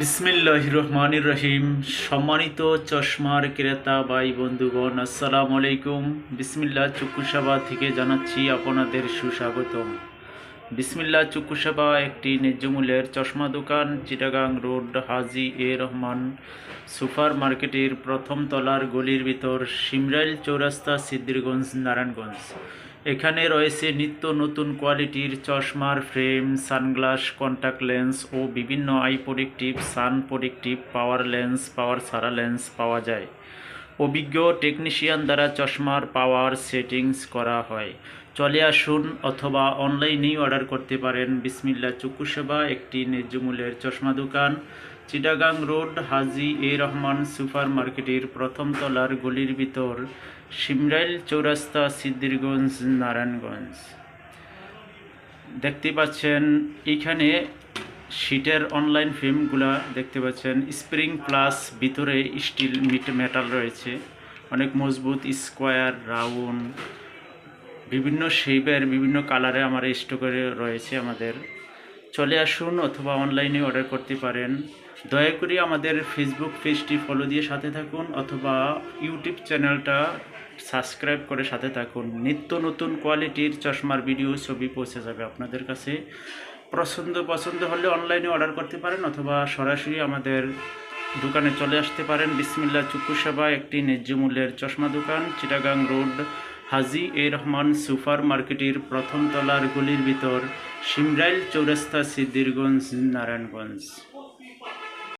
বিসমিল্লাহ রহমান রহিম সম্মানিত চশমার ক্রেতা ভাই বন্ধুগণ, আসসালামু আলাইকুম। বিসমিল্লাহ চক্ষুসভা থেকে জানাচ্ছি আপনাদের সুস্বাগতম। বিসমিল্লাহ চক্ষুসভা একটি ন্যায্য মূল্যের চশমা দোকান, Chittagong road, Haji A Rahman super মার্কেটের প্রথম তলার গলির ভিতর সিমরাইল চৌরাস্তা সিদ্দিরগঞ্জ নারায়ণগঞ্জ। এখানে রয়েছে নিত্য নতুন কোয়ালিটির চশমার ফ্রেম, সানগ্লাস, কন্টাক্ট লেন্স ও বিভিন্ন eye protective, sun protective, power lens, power সারা লেন্স পাওয়া যায়। অভিজ্ঞ টেকনিশিয়ান দ্বারা চশমার পাওয়ার সেটিংস করা হয়। চলে আসুন অথবা অনলাইনেই অর্ডার করতে পারেন। বিসমিল্লা চক্ষু সেবা, একটি ন্যায্য মূল্যের চশমা দোকান। Chittagong road, Haji A Rahman super মার্কেটের প্রথম তলার গলির ভিতর, সিমরাইল চৌরাস্তা সিদ্দিরগঞ্জ নারায়ণগঞ্জ। দেখতে পাচ্ছেন, এখানে শীটের অনলাইন ফিল্মগুলা দেখতে পাচ্ছেন। স্প্রিং প্লাস ভিতরে স্টিল মিট মেটাল রয়েছে। অনেক মজবুত, স্কোয়ার, রাউন্ড বিভিন্ন শেপের বিভিন্ন কালারে আমার স্টকে রয়েছে আমাদের। চলে আসুন অথবা অনলাইনে অর্ডার করতে পারেন। দয়া করে আমাদের ফেসবুক পেজটি ফলো দিয়ে সাথে থাকুন অথবা ইউটিউব চ্যানেলটা সাবস্ক্রাইব করে সাথে থাকুন। নিত্য নতুন কোয়ালিটির চশমার ভিডিও ছবি পৌঁছে যাবে আপনাদের কাছে। পছন্দ পছন্দ হলে অনলাইনে অর্ডার করতে পারেন অথবা সরাসরি আমাদের দোকানে চলে আসতে পারেন। বিসমিল্লা চুক্কু সেবা একটি ন্যায্য মূল্যের চশমা দোকান, Chittagong road Haji A Rahman super মার্কেটের প্রথম তলার গলির ভিতর সিমরাইল চৌরাস্তা সিদ্দিরগঞ্জ নারায়ণগঞ্জ।